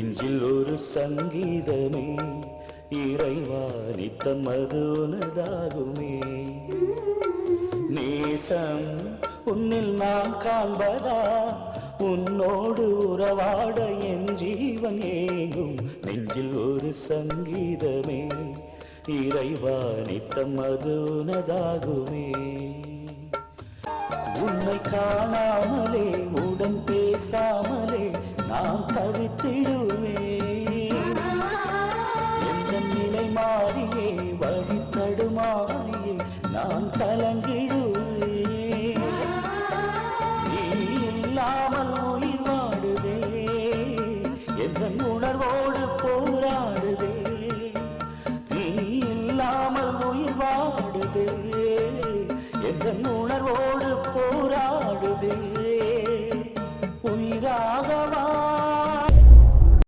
நெஞ்சில் ஒரு சங்கீதமே இறைவா நித்தம் அது உனதாகுமே. நேசம் உன்னில் நான் காண்பதா? உன்னோடு உறவாட என் ஜீவன் ஏங்கும். நெஞ்சில் ஒரு சங்கீதமே இறைவா நித்தம் அது உனதாகுமே. உன்னை காணாமலே நான் தவித்திடுவே எந்த நிலை மாறியே வழி தடுமாறியே நான் கலங்கிடுவே நீ இல்லாமல் உயிர் வாடுதே எந்த உணர்வோடு போராடுதே. நீ இல்லாமல் உயிர் வாடுதே எந்த உணர்வோடு போராடுதே.